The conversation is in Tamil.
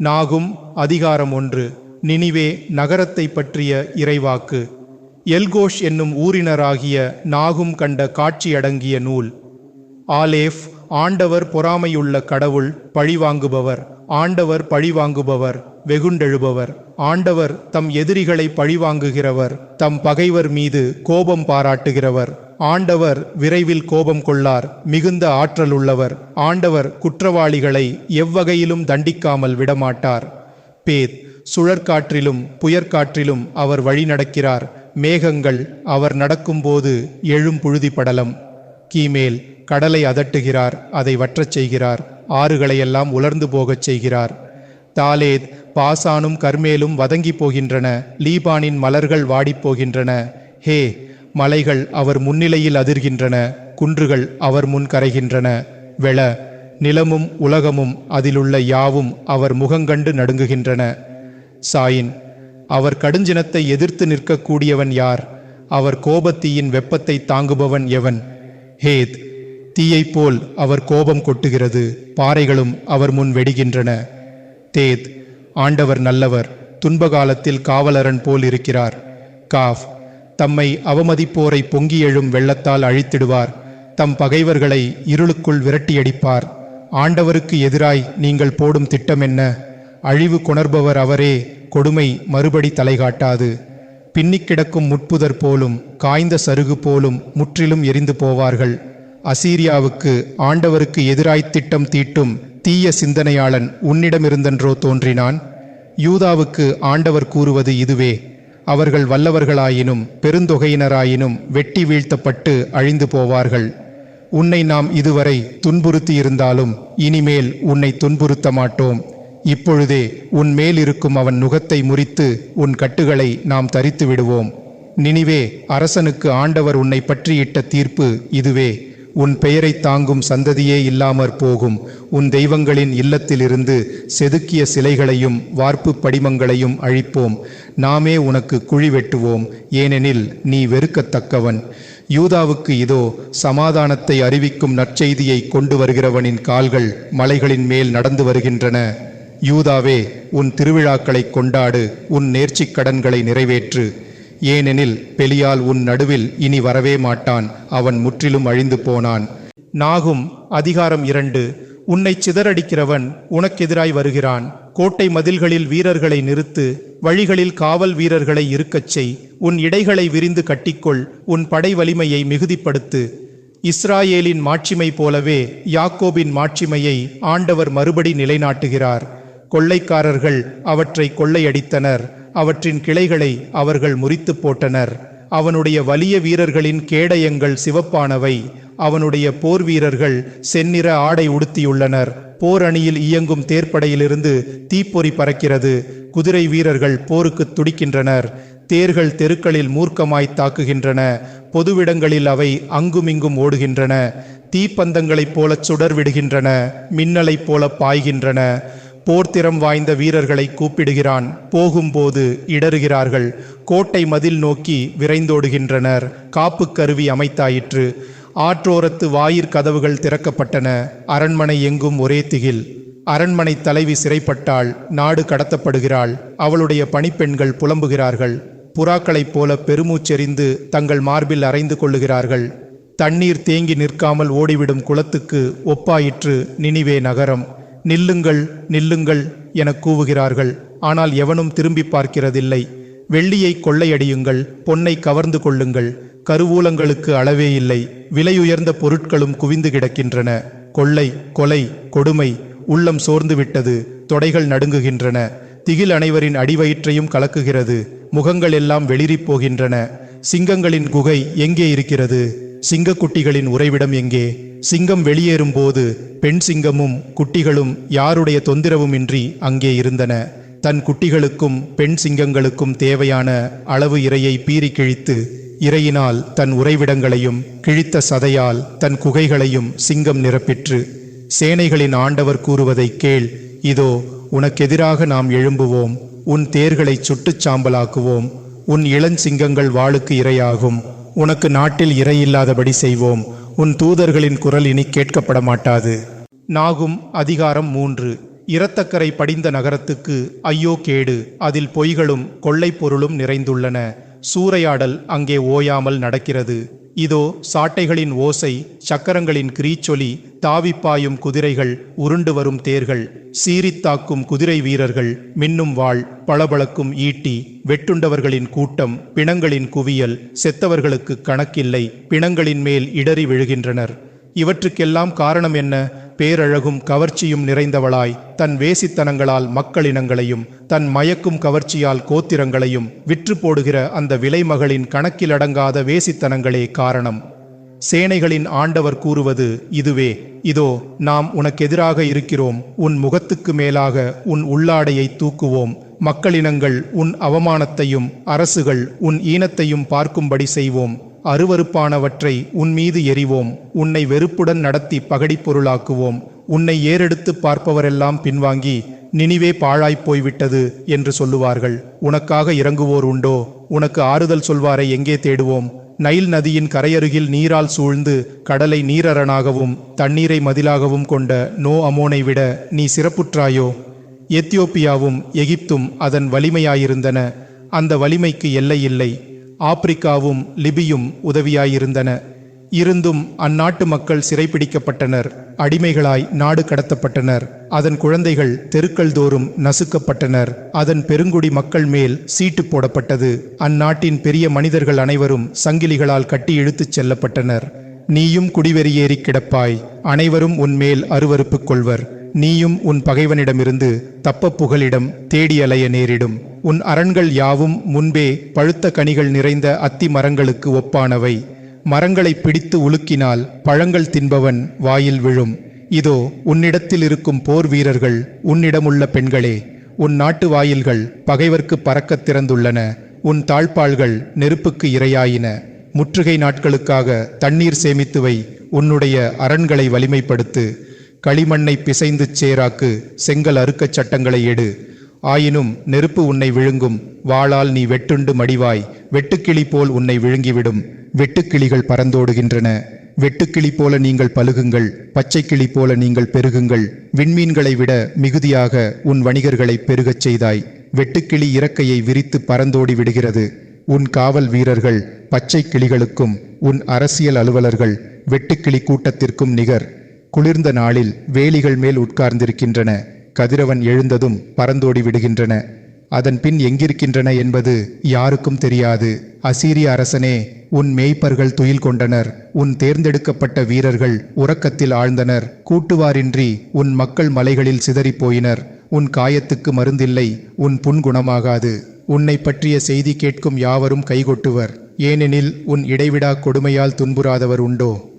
நாகும் அதிகாரம் ஒன்று நினிவே நகரத்தை பற்றிய இறைவாக்கு. எல்கோஷ் என்னும் ஊரினராகிய நாகும் கண்ட காட்சியடங்கிய நூல். ஆலேஃப் ஆண்டவர் பொறாமையுள்ள கடவுள் பழிவாங்குபவர் ஆண்டவர் பழிவாங்குபவர் வெகுண்டெழுபவர். ஆண்டவர் தம் எதிரிகளை பழிவாங்குகிறவர் தம் பகைவர் மீது கோபம் பாராட்டுகிறவர். ஆண்டவர் விரைவில் கோபம் கொள்ளார் மிகுந்த ஆற்றல் உள்ளவர். ஆண்டவர் குற்றவாளிகளை எவ்வகையிலும் தண்டிக்காமல் விடமாட்டார். பேத் சுழற்காற்றிலும் புயற்காற்றிலும் அவர் வழி நடக்கிறார் மேகங்கள் அவர் நடக்கும்போது எழும் புழுதி படலம் கீமேல் கடலை அதட்டுகிறார் அதை வற்றச் செய்கிறார் ஆறுகளையெல்லாம் உலர்ந்து போகச் செய்கிறார். தாலேத் பாசானும் கர்மேலும் வதங்கி போகின்றன லீபானின் மலர்கள் வாடிப்போகின்றன ஹே மலைகள் அவர் முன்னிலையில் அதிர்கின்றன குன்றுகள் அவர் முன் கரைகின்றன. வெள நிலமும் உலகமும் அதிலுள்ள யாவும் அவர் முகங்கண்டு நடுங்குகின்றன. சாயின் அவர் கடுஞ்சினத்தை எதிர்த்து நிற்கக்கூடியவன் யார்? அவர் கோபத்தீயின் வெப்பத்தை தாங்குபவன் எவன்? ஹேத் தீயைப் போல் அவர் கோபம் கொட்டுகிறது பாறைகளும் அவர் முன் வெடிகின்றன. தேத் ஆண்டவர் நல்லவர் துன்ப காலத்தில் காவலரன் போல் இருக்கிறார். காஃப் தம்மை அவமதிப்போரை பொங்கி எழும் வெள்ளத்தால் அழித்திடுவார். தம் பகைவர்களை இருளுக்குள் விரட்டியடிப்பார். ஆண்டவருக்கு எதிராய் நீங்கள் போடும் திட்டம் என்ன? அழிவு கொணர்பவர் அவரே கொடுமை மறுபடி தலைகாட்டாது. பின்னிக் கிடக்கும் முட்புதர் போலும் காய்ந்த சருகு போலும் முற்றிலும் எரிந்து போவார்கள். அசீரியாவுக்கு ஆண்டவருக்கு எதிராய்த் திட்டம் தீட்டும் தீய சிந்தனையாளன் உன்னிடமிருந்தன்றோ தோன்றினான். யூதாவுக்கு ஆண்டவர் கூறுவது இதுவே. அவர்கள் வல்லவர்களாயினும் பெருந்தொகையினராயினும் வெட்டி வீழ்த்தப்பட்டு அழிந்து போவார்கள். உன்னை நாம் இதுவரை துன்புறுத்தியிருந்தாலும் இனிமேல் உன்னை துன்புறுத்த மாட்டோம் இப்பொழுதே உன் மேல் இருக்கும் அவன் நுகத்தை முறித்து உன் கட்டுகளை நாம் தரித்து விடுவோம். நினிவே அரசனுக்கு ஆண்டவர் உன்னை பற்றியிட்ட தீர்ப்பு இதுவே. உன் பெயரை தாங்கும் சந்ததியே இல்லாமற் போகும். உன் தெய்வங்களின் இல்லத்திலிருந்து செதுக்கிய சிலைகளையும் வார்ப்பு படிமங்களையும் அழிப்போம். நாமே உனக்கு குழி வெட்டுவோம். ஏனெனில் நீ வெறுக்கத்தக்கவன். யூதாவுக்கு இதோ சமாதானத்தை அறிவிக்கும் நற்செய்தியை கொண்டு வருகிறவனின் கால்கள் மலைகளின் மேல் நடந்து வருகின்றன. யூதாவே உன் திருவிழாக்களை கொண்டாடு உன் நேர்ச்சிக் கடன்களை நிறைவேற்று. ஏனெனில் பெலியால் உன் நடுவில் இனி வரவே மாட்டான் அவன் முற்றிலும் அழிந்து போனான். நாகும் அதிகாரம் இரண்டு உன்னை சிதறடிக்கிறவன் உனக்கெதிராய் வருகிறான். கோட்டை மதில்களில் வீரர்களை நிறுத்து வழிகளில் காவல் வீரர்களை இருக்கச் செய். உன் இடைகளை விரிந்து கட்டிக்கொள் உன் படை வலிமையை மிகுதிப்படுத்து. இஸ்ராயேலின் மாட்சிமை போலவே யாக்கோபின் மாட்சிமையை ஆண்டவர் மறுபடி நிலைநாட்டுகிறார். கொள்ளைக்காரர்கள் அவற்றை கொள்ளையடித்தனர். அவற்றின் கிளைகளை அவர்கள் முறித்து போட்டனர். அவனுடைய வலிய வீரர்களின் கேடயங்கள் சிவப்பானவை. அவனுடைய போர் வீரர்கள் செந்நிற ஆடை உடுத்தியுள்ளனர். போர் அணியில் இயங்கும் தேர்ப்படையிலிருந்து தீப்பொறி பறக்கிறது. குதிரை வீரர்கள் போருக்கு துடிக்கின்றனர். தேர்கள் தெருக்களில் மூர்க்கமாய் தாக்குகின்றன. பொதுவிடங்களில் அவை அங்குமிங்கும் ஓடுகின்றன. தீப்பந்தங்களைப் போலச் சுடர் விடுகின்றன மின்னலைப் போல பாய்கின்றன. போர்த்திறம் வாய்ந்த வீரர்களை கூப்பிடுகிறான். போகும்போது இடறுகிறார்கள். கோட்டை மதில் நோக்கி விரைந்தோடுகின்றனர். காப்பு கருவி அமைத்தாயிற்று. ஆற்றோரத்து வாயிற் கதவுகள் திறக்கப்பட்டன. அரண்மனை எங்கும் ஒரே திகில். அரண்மனை தலைவி சிறைப்பட்டாள். நாடு கடத்தப்படுகிறாள். அவளுடைய பணிப்பெண்கள் புலம்புகிறார்கள். புறாக்களைப் போல பெருமூச்செறிந்து தங்கள் மார்பில் அரைந்து கொள்ளுகிறார்கள். தண்ணீர் தேங்கி நிற்காமல் ஓடிவிடும் குளத்துக்கு ஒப்பாயிற்று நினிவே நகரம். நில்லுங்கள் நில்லுங்கள் என கூவுகிறார்கள். ஆனால் எவனும் திரும்பி பார்க்கிறதில்லை. வெள்ளியை கொள்ளையடியுங்கள் பொன்னை கவர்ந்து கொள்ளுங்கள். கருவூலங்களுக்கு அளவே இல்லை. விலையுயர்ந்த பொருட்களும் குவிந்து கிடக்கின்றன. கொள்ளை கொலை கொடுமை உள்ளம் சோர்ந்துவிட்டது தொடைகள் நடுங்குகின்றன. திகில் அனைவரின் அடிவயிற்றையும் கலக்குகிறது. முகங்கள் எல்லாம் வெளிரிப் போகின்றன. சிங்கங்களின் குகை எங்கே இருக்கிறது? சிங்கக்குட்டிகளின் உறைவிடம் எங்கே? சிங்கம் வெளியேறும்போது பெண் சிங்கமும் குட்டிகளும் யாருடைய தொந்திரவுமின்றி அங்கே இருந்தன. தன் குட்டிகளுக்கும் பெண் சிங்கங்களுக்கும் தேவையான அளவு இரையை பீறி கிழித்து இரையினால் தன் உறைவிடங்களையும் கிழித்த சதையால் தன் குகைகளையும் சிங்கம் நிரப்பிற்று. சேனைகளின் ஆண்டவர் கூறுவதை கேள் இதோ உனக்கெதிராக நாம் எழும்புவோம் உன் தேர்களை சுட்டுச் சாம்பலாக்குவோம் உன் இளஞ்சிங்கங்கள் வாளுக்கு இரையாகும் உனக்கு நாட்டில் இரையில்லாதபடி செய்வோம் உன் தூதர்களின் குரல் இனி கேட்கப்பட மாட்டாது நாகும் அதிகாரம் மூன்று. இரத்தக்கரை படிந்த நகரத்துக்கு ஐயோ கேடு. அதில் பொய்களும் கொள்ளைப் பொருளும் நிறைந்துள்ளன. சூறையாடல் அங்கே ஓயாமல் நடக்கிறது. இதோ சாட்டைகளின் ஓசை சக்கரங்களின் கிரீச்சொலி தாவிப்பாயும் குதிரைகள் உருண்டு வரும் தேர்கள் சீறித்தாக்கும் குதிரை வீரர்கள் மின்னும் வாள் பளபளக்கும் ஈட்டி வெட்டுண்டவர்களின் கூட்டம் பிணங்களின் குவியல் செத்தவர்களுக்கு கணக்கில்லை பிணங்களின் மேல் இடறி விழுகின்றனர். இவற்றுக்கெல்லாம் காரணம் என்ன? பேரழகும் கவர்ச்சியும் நிறைந்தவளாய் தன் வேசித்தனங்களால் மக்களினங்களையும் தன் மயக்கும் கவர்ச்சியால் கோத்திரங்களையும் விற்று போடுகிற அந்த விலைமகளின் கணக்கிலடங்காத வேசித்தனங்களே காரணம். சேனைகளின் ஆண்டவர் கூறுவது இதுவே. இதோ நாம் உனக்கெதிராக இருக்கிறோம். உன் முகத்துக்கு மேலாக உன் உள்ளாடையை தூக்குவோம். மக்களினங்கள் உன் அவமானத்தையும் அரசுகள் உன் ஈனத்தையும் பார்க்கும்படி செய்வோம். அருவருப்பானவற்றை உன் மீது எறிவோம். உன்னை வெறுப்புடன் நடத்தி பகடிப் பொருளாக்குவோம் உன்னை ஏறெடுத்து பார்ப்பவரெல்லாம் பின்வாங்கி நினிவே பாழாய்ப் போய்விட்டது என்று சொல்லுவார்கள். உனக்காக இறங்குவோர் உண்டோ? உனக்கு ஆறுதல் சொல்வாரை எங்கே தேடுவோம்? நைல் நதியின் கரையருகில் நீரால் சூழ்ந்து கடலை நீரரணாகவும் தண்ணீரை மதிலாகவும் கொண்ட நோ அமோனை விட நீ சிறப்புற்றாயோ? எத்தியோப்பியாவும் எகிப்தும் அதன் வலிமையாயிருந்தன. அந்த வலிமைக்கு எல்லை இல்லை. ஆப்பிரிக்காவும் லிபியும் உதவியாயிருந்தன. இருந்தும் அந்நாட்டு மக்கள் சிறைப்பிடிக்கப்பட்டனர் அடிமைகளாய் நாடு கடத்தப்பட்டனர். அதன் குழந்தைகள் தெருக்கள் தோறும் நசுக்கப்பட்டனர். அதன் பெருங்குடி மக்கள் மேல் சீட்டு போடப்பட்டது. அந்நாட்டின் பெரிய மனிதர்கள் அனைவரும் சங்கிலிகளால் கட்டி இழுத்துச் செல்லப்பட்டனர். நீயும் குடிவெறியேறி கிடப்பாய். அனைவரும் உன்மேல் அருவறுப்பு கொள்வர். நீயும் உன் பகைவனிடமிருந்து தப்ப புகலிடம் தேடி அலைய நேரிடும். உன் அரண்கள் யாவும் முன்பே பழுத்த கனிகள் நிறைந்த அத்தி மரங்களுக்கு ஒப்பானவை. மரங்களை பிடித்து உலுக்கினால் பழங்கள் தின்பவன் வாயில் விழும். இதோ உன்னிடத்தில் இருக்கும் போர் வீரர்கள் உன்னிடமுள்ள பெண்களே உன் நாட்டு வாயில்கள் பகைவர்க்கு பறக்கத் திறந்துள்ளன உன் தாழ்பாள்கள் நெருப்புக்கு இரையாயின. முற்றுகை நாட்களுக்காக தண்ணீர் சேமித்து வை உன்னுடைய அரண்களை வலிமைப்படுத்து. களிமண்ணை பிசைந்து சேராக்கு செங்கல் அறுக்கச் சட்டங்களை எடு. ஆயினும் நெருப்பு உன்னை விழுங்கும். வாளால் நீ வெட்டுண்டு மடிவாய். வெட்டுக்கிளி போல் உன்னை விழுங்கிவிடும். வெட்டுக்கிளிகள் பறந்தோடுகின்றன. வெட்டுக்கிளி போல நீங்கள் பழுகுங்கள். பச்சைக்கிளி போல நீங்கள் பெருகுங்கள். விண்மீன்களை விட மிகுதியாக உன் வணிகர்களை பெருகச் செய்தாய். வெட்டுக்கிளி இறக்கையை விரித்து பறந்தோடி விடுகிறது. உன் காவல் வீரர்கள் பச்சை கிளிகளுக்கும் உன் அரசியல் அலுவலர்கள் வெட்டுக்கிளி கூட்டத்திற்கும் நிகர். குளிர்ந்த நாளில் வேலிகள் மேல் உட்கார்ந்திருக்கின்றன. கதிரவன் எழுந்ததும் பறந்தோடி விடுகின்றன. அதன் பின் எங்கிருக்கின்றன என்பது யாருக்கும் தெரியாது. அசீரிய அரசனே உன் மேய்ப்பர்கள் துயில் கொண்டனர். உன் தேர்ந்தெடுக்கப்பட்ட வீரர்கள் உறக்கத்தில் ஆழ்ந்தனர். கூட்டுவாரின்றி உன் மக்கள் மலைகளில் சிதறிப் போயினர் உன் காயத்துக்கு மருந்தில்லை உன் புண்குணமாகாது உன்னை பற்றிய செய்தி கேட்கும் யாவரும் கைகொட்டுவர். ஏனெனில் உன் இடைவிடா கொடுமையால் துன்புறாதவர் உண்டோ?